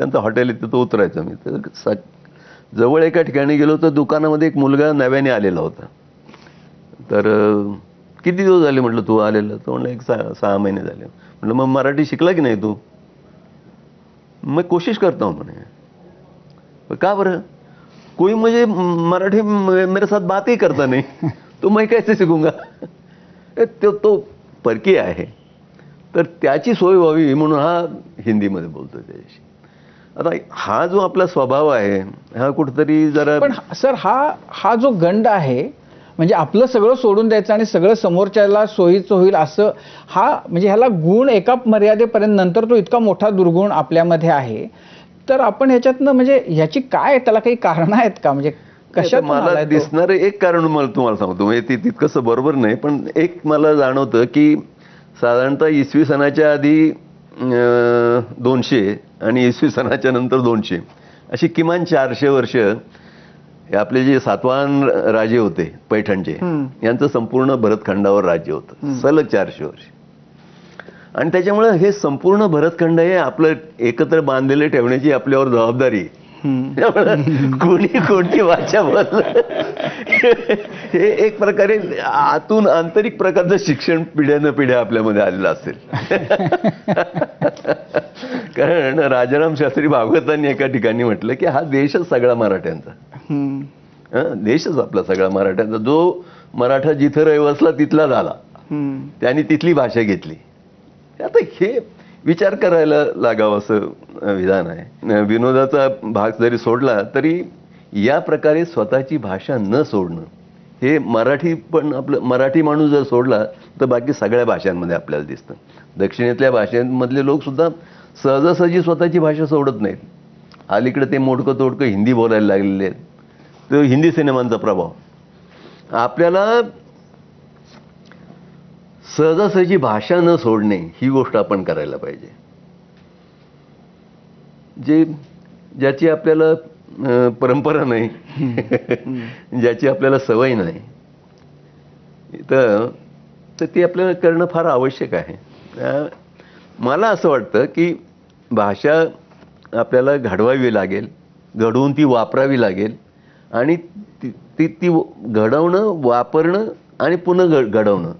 त्यांचं हॉटेल आहे तिथं उतरायचं मी. तर जवळ एका ठिकाणी गेलो तर दुकानामध्ये एक मुलगा नव्याने आलेला होता. तर किती दिवस झाले म्हटलं तू आलेला? तो म्हणलं एक सहा सहा महिने झाले. म्हटलं मग मराठी शिकला की नाही तू? मैं कोशिश करता हूँ म्हणे. "पर का बरं? कोई मुझे मराठी मेरे साथ बात ही करता नहीं. तो मैं कैसे शिकूंगा ए, तो तो परकी आहे. तर त्याची सोय व्हावी म्हणून हा हिंदीमध्ये बोलतो त्याच्याशी. आता हा जो आपला स्वभाव आहे हा कुठेतरी जरा पण सर हा हा जो गंड आहे म्हणजे आपलं सगळं सोडून द्यायचं आणि सगळं समोरच्याला सोयीचं होईल असं हा म्हणजे ह्याला गुण एका मर्यादेपर्यंत नंतर तो इतका मोठा दुर्गुण आपल्यामध्ये आहे. तर आपण ह्याच्यातनं म्हणजे ह्याची काय त्याला काही कारण आहेत का? म्हणजे कशात मला दिसणारं एक कारण मला तुम्हाला सांगतो. म्हणजे ते तितकंसं बरोबर नाही पण एक मला जाणवतं की साधारणतः इसवी सणाच्या आधी दोनशे आणि इसवी सणाच्या नंतर दोनशे. अशी किमान चारशे वर्ष हे आपले जे सातवाहन राजे होते पैठणचे यांचं संपूर्ण भरतखंडावर राज्य होतं. सलग चारशे वर्ष. आणि त्याच्यामुळे हे संपूर्ण भरतखंड हे आपलं एकत्र बांधलेले ठेवण्याची आपल्यावर जबाबदारी कोणी कोणती भाषा बोल हे एक प्रकारे आतून आंतरिक प्रकारचं शिक्षण पिढ्यानं पिढ्या आपल्यामध्ये आलेलं असेल. कारण राजाराम शास्त्री भागवतांनी एका ठिकाणी म्हटलं की हा देशच सगळा मराठ्यांचा. देशच आपला सगळा मराठ्यांचा. जो मराठा जिथं रहिवासला तिथला झाला. त्यांनी तिथली भाषा घेतली. आता हे विचार करायला लागावं असं विधान आहे. विनोदाचा भाग जरी सोडला तरी या प्रकारे स्वतःची भाषा न सोडणं हे मराठी पण आपलं मराठी माणूस जर सोडला तर बाकी सगळ्या भाषांमध्ये आपल्याला दिसतं. दक्षिणेतल्या भाषांमधले लोकसुद्धा सहजासहजी स्वतःची भाषा सोडत नाहीत. अलीकडे ते मोडकं तोडकं हिंदी बोलायला लागलेले आहेत. तो हिंदी सिनेमांचा प्रभाव. आपल्याला सहजासहजी भाषा न सोडणे ही गोष्ट आपण करायला पाहिजे. जे ज्याची आपल्याला परंपरा नाही ज्याची आपल्याला सवय नाही तर तर ती आपल्याला करणं फार आवश्यक आहे. मला असं वाटतं की भाषा आपल्याला घडवावी लागेल घडवून ती वापरावी लागेल आणि ती ती घडवणं वापरणं आणि पुन्हा घड घडवणं.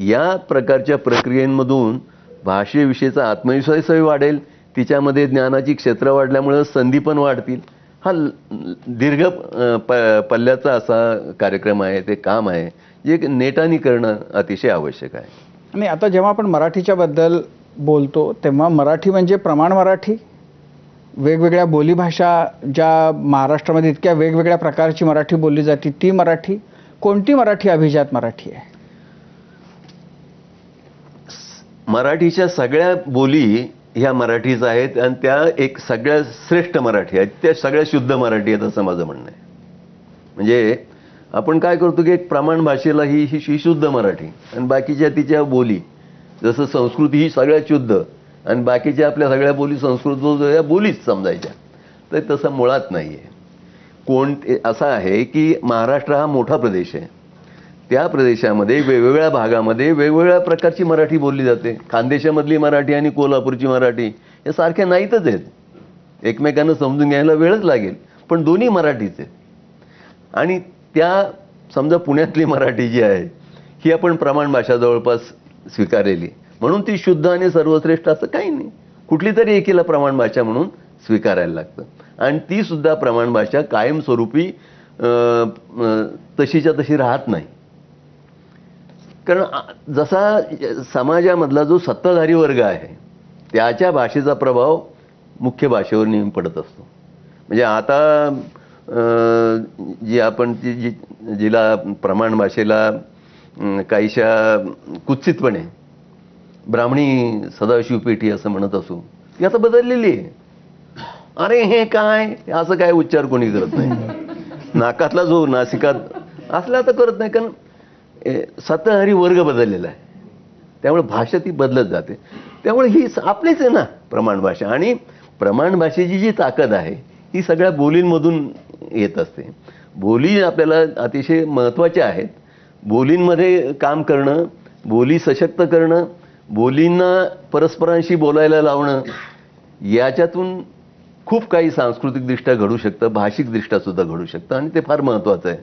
या प्रकारच्या प्रक्रियेमधून भाषेविषयीचा आत्मविश्वासही वाढेल तिच्यामध्ये ज्ञानाची क्षेत्र वाढल्यामुळं संधी पण वाढतील. हा दीर्घ प पल्ल्याचा असा कार्यक्रम आहे ते काम आहे. जे नेटानी करणं अतिशय आवश्यक आहे. आणि आता जेव्हा आपण मराठीच्या बद्दल बोलतो तेव्हा मराठी म्हणजे प्रमाण मराठी? वेगवेगळ्या बोलीभाषा ज्या महाराष्ट्रामध्ये इतक्या वेगवेगळ्या प्रकारची मराठी बोलली जाते ती मराठी? कोणती मराठी अभिजात मराठी आहे? मराठीच्या सगळ्या बोली ह्या मराठीच आहेत आणि त्या एक सगळ्या श्रेष्ठ मराठी आहेत. त्या सगळ्या शुद्ध मराठी आहेत असं माझं म्हणणं आहे. म्हणजे आपण काय करतो की एक प्रमाण भाषेला ही ही शुद्ध मराठी आणि बाकीच्या तिच्या बोली जसं संस्कृत ही सगळ्यात शुद्ध आणि बाकीच्या आपल्या सगळ्या बोली संस्कृत या बोलीच समजायच्या. तर तसं मुळात नाही आहे कोण असं आहे की महाराष्ट्र हा मोठा प्रदेश आहे. त्या प्रदेशामध्ये वेगवेगळ्या भागामध्ये वेगवेगळ्या प्रकारची मराठी बोलली जाते. खानदेशामधली मराठी आणि कोल्हापूरची मराठी या सारख्या नाहीतच आहेत. एकमेकांना समजून घ्यायला वेळच लागेल पण दोन्ही मराठीच आहेत. आणि त्या समजा पुण्यातली मराठी जी आहे ही आपण प्रमाण भाषा जवळपास स्वीकारलेली. म्हणून ती शुद्ध आणि सर्वश्रेष्ठ असं काही नाही. कुठली तरी एकीला प्रमाण भाषा म्हणून स्वीकारायला लागतं. आणि ती सुद्धा प्रमाण भाषा कायमस्वरूपी तशीच्या तशी राहत नाही. कारण जसा समाजामधला जो सत्ताधारी वर्ग आहे त्याच्या भाषेचा प्रभाव मुख्य भाषेवर नेहमी पडत असतो. म्हणजे आता जी आपण जी जी जिला प्रमाण भाषेला काहीशा कुत्सितपणे ब्राह्मणी सदाशिव पेठी असं म्हणत असू ती आता बदललेली आहे. अरे हे काय? असं काय उच्चार कोणी करत नाही. नाकातला जो नासिकात असला आता करत नाही कारण सत्ताधारी वर्ग बदललेला आहे. त्यामुळे भाषा ती बदलत जाते. त्यामुळे ही आपलीच आहे ना प्रमाण भाषा. आणि प्रमाण भाषेची जी ताकद आहे ही सगळ्या बोलींमधून येत असते. बोली आपल्याला अतिशय महत्त्वाच्या आहेत. बोलींमध्ये काम करणं बोली सशक्त करणं बोलींना परस्परांशी बोलायला लावणं याच्यातून खूप काही सांस्कृतिकदृष्ट्या घडू शकतं भाषिकदृष्ट्या सुद्धा घडू शकतं. आणि ते फार महत्त्वाचं आहे.